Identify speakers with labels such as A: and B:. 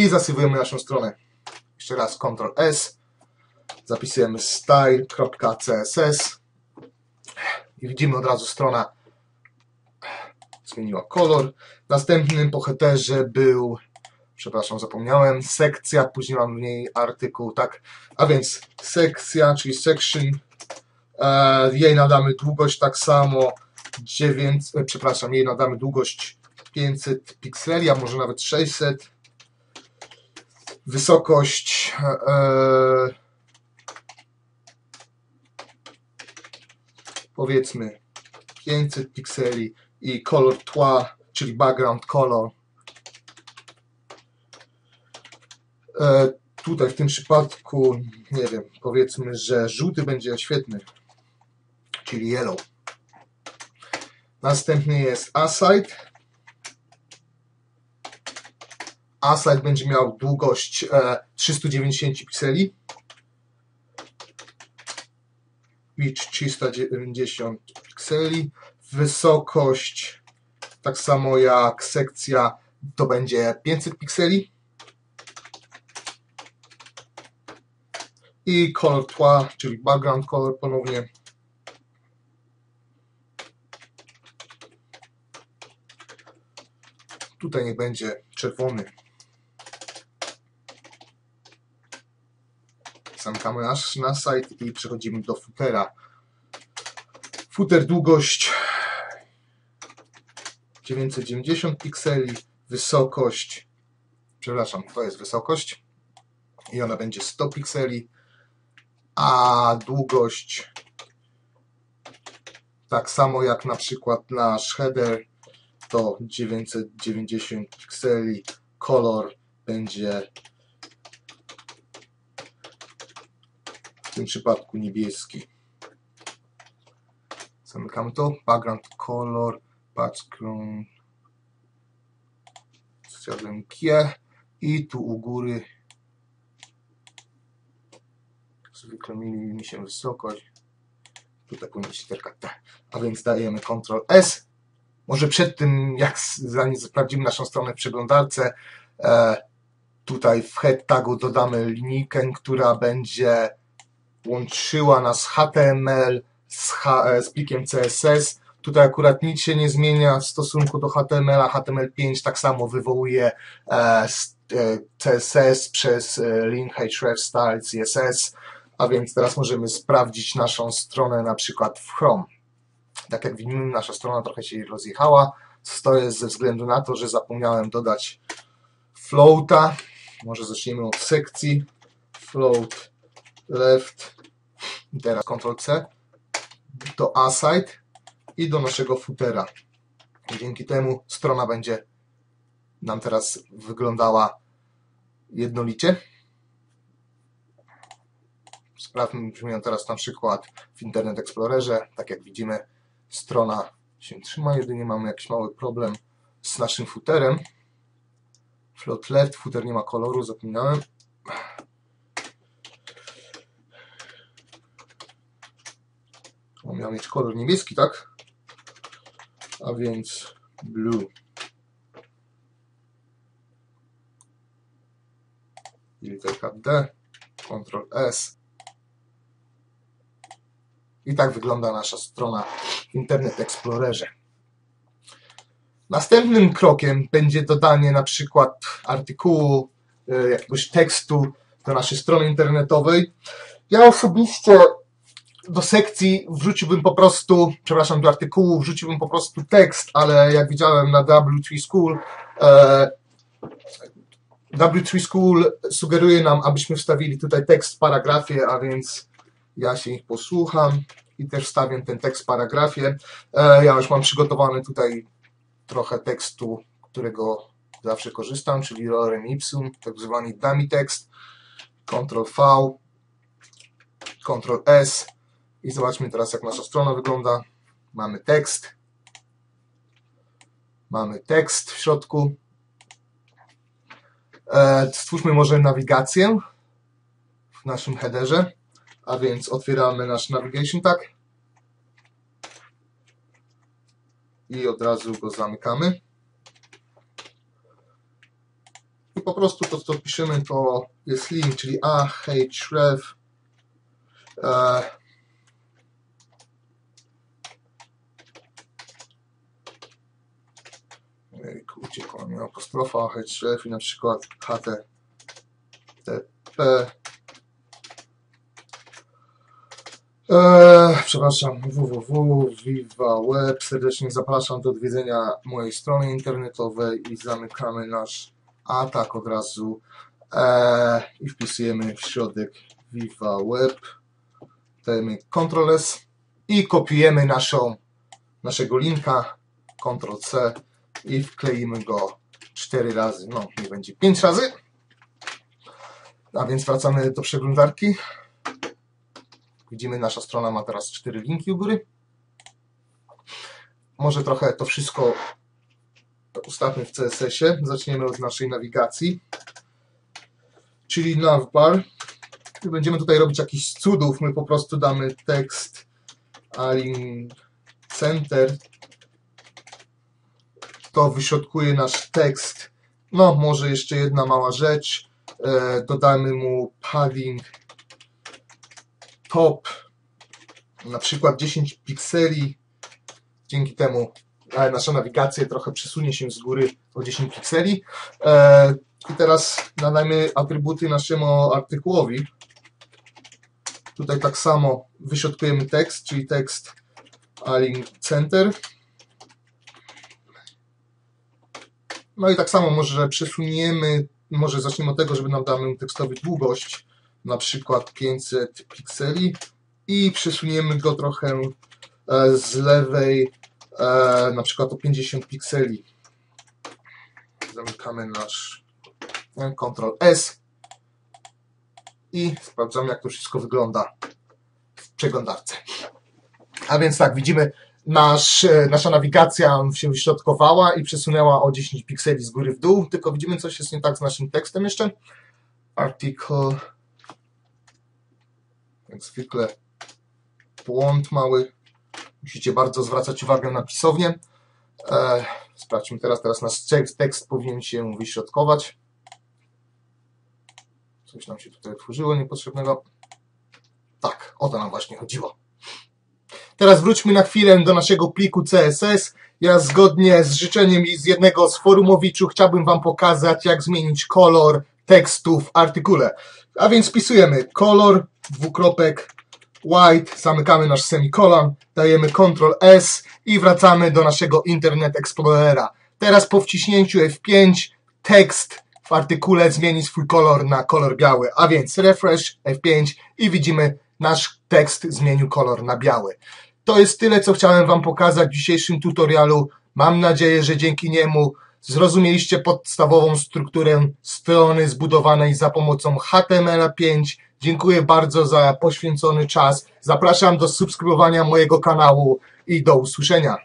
A: i zasywujemy naszą stronę. Jeszcze raz Ctrl S, zapisujemy style.css i widzimy od razu strona zmieniła kolor. Następnym po headerze był, przepraszam, zapomniałem, sekcja, później mam w niej artykuł, tak, a więc sekcja, czyli section, e, jej nadamy długość tak samo, 9, e, przepraszam, jej nadamy długość 500 pikseli, a może nawet 600. Wysokość e, powiedzmy 500 pikseli i kolor tła, czyli background color. E, tutaj w tym przypadku, nie wiem, powiedzmy, że żółty będzie świetny, czyli yellow. Następny jest aside. Aside będzie miał długość e, 390 pikseli. Width 390 pikseli. Wysokość tak samo jak sekcja to będzie 500 pikseli. I kolor tła, czyli background color ponownie Tutaj niech będzie czerwony. Zamykamy nasz, nasz site i przechodzimy do footera. Footer długość 990 pikseli, wysokość, przepraszam, to jest wysokość i ona będzie 100 pikseli, a długość tak samo jak na przykład nasz header to 990 pikseli, kolor będzie tym przypadku niebieski. Zamykamy to, background color, background zjadłem kie. I tu u góry. Zwykle mieli mi się wysokość. Tutaj powinna być literka T. A więc dajemy Ctrl S. Może przed tym, jak zanim sprawdzimy naszą stronę w przeglądarce, e, tutaj w head tagu dodamy linijkę, która będzie łączyła nas HTML z, H, e, z plikiem CSS. Tutaj akurat nic się nie zmienia w stosunku do HTML, a HTML5 tak samo wywołuje e, CSS przez link hrefstyle CSS, a więc teraz możemy sprawdzić naszą stronę na przykład w Chrome. Tak jak widzimy, nasza strona trochę się rozjechała. To jest ze względu na to, że zapomniałem dodać floata. Może zaczniemy od sekcji. Float left. Teraz Ctrl-C. Do aside i do naszego footera. Dzięki temu strona będzie nam teraz wyglądała jednolicie. Sprawdźmy brzmią teraz na przykład w Internet Explorerze. Tak jak widzimy, strona się trzyma, jedynie mamy jakiś mały problem z naszym footerem. Float left, footer nie ma koloru, zapomniałem. On miał mieć kolor niebieski, tak? A więc blue. I literka D, Ctrl S. I tak wygląda nasza strona w Internet Explorerze. Następnym krokiem będzie dodanie na przykład artykułu, e, jakiegoś tekstu do naszej strony internetowej. Ja osobiście do sekcji wrzuciłbym po prostu, przepraszam, do artykułu wrzuciłbym po prostu tekst, ale jak widziałem na W3 School, e, W3 School sugeruje nam, abyśmy wstawili tutaj tekst w paragrafie, a więc ja się ich posłucham i też wstawię ten tekst w paragrafie. E, ja już mam przygotowany tutaj trochę tekstu, którego zawsze korzystam, czyli lorem ipsum, tak zwany dummy tekst. Ctrl V, Ctrl S i zobaczmy teraz jak nasza strona wygląda. Mamy tekst. Mamy tekst w środku. E, stwórzmy może nawigację w naszym headerze. A więc otwieramy nasz Navigation Tag i od razu go zamykamy. I po prostu to, co piszemy, to jest link, czyli ahref. E, Ejku, uciekła mi apostrofa href i na przykład http Eee, przepraszam, www, Viva Web. Serdecznie zapraszam do odwiedzenia mojej strony internetowej i zamykamy nasz atak od razu. Eee, i wpisujemy w środek Viva Web. Dajemy Ctrl S i kopiujemy naszą, naszego linka. Ctrl C i wkleimy go 4 razy, no nie będzie 5 razy. A więc wracamy do przeglądarki. Widzimy, nasza strona ma teraz cztery linki u góry. Może trochę to wszystko ustawmy w CSS-ie. Zaczniemy od naszej nawigacji, czyli navbar. Będziemy tutaj robić jakiś cudów. My po prostu damy tekst align center. To wyśrodkuje nasz tekst. No, może jeszcze jedna mała rzecz. E, dodamy mu padding top na przykład 10 pikseli. Dzięki temu e, nasza nawigacja trochę przesunie się z góry o 10 pikseli. E, I teraz nadajmy atrybuty naszemu artykułowi. Tutaj tak samo wyśrodkujemy tekst, czyli tekst align center. No i tak samo może przesuniemy, może zaczniemy od tego, żeby nam damy tekstowi długość na przykład 500 pikseli i przesuniemy go trochę e, z lewej e, na przykład o 50 pikseli. Zamykamy nasz Ctrl S i sprawdzamy jak to wszystko wygląda w przeglądarce. A więc tak, widzimy nasz, e, nasza nawigacja się wyśrodkowała i przesunęła o 10 pikseli z góry w dół, tylko widzimy coś jest nie tak z naszym tekstem jeszcze. Article jak zwykle błąd mały. Musicie bardzo zwracać uwagę na pisownię. E, sprawdźmy teraz. Teraz nasz tekst powinien się wyśrodkować. Coś nam się tutaj otworzyło niepotrzebnego. Tak, o to nam właśnie chodziło. Teraz wróćmy na chwilę do naszego pliku CSS. Ja zgodnie z życzeniem z jednego z forumowiczów chciałbym Wam pokazać, jak zmienić kolor tekstu w artykule. A więc wpisujemy kolor, dwukropek, white, zamykamy nasz semikolon, dajemy Ctrl S i wracamy do naszego Internet Explorera. Teraz po wciśnięciu F5 tekst w artykule zmieni swój kolor na kolor biały, a więc refresh F5 i widzimy nasz tekst zmienił kolor na biały. To jest tyle, co chciałem Wam pokazać w dzisiejszym tutorialu. Mam nadzieję, że dzięki niemu Zrozumieliście podstawową strukturę strony zbudowanej za pomocą HTML5. Dziękuję bardzo za poświęcony czas. Zapraszam do subskrybowania mojego kanału i do usłyszenia.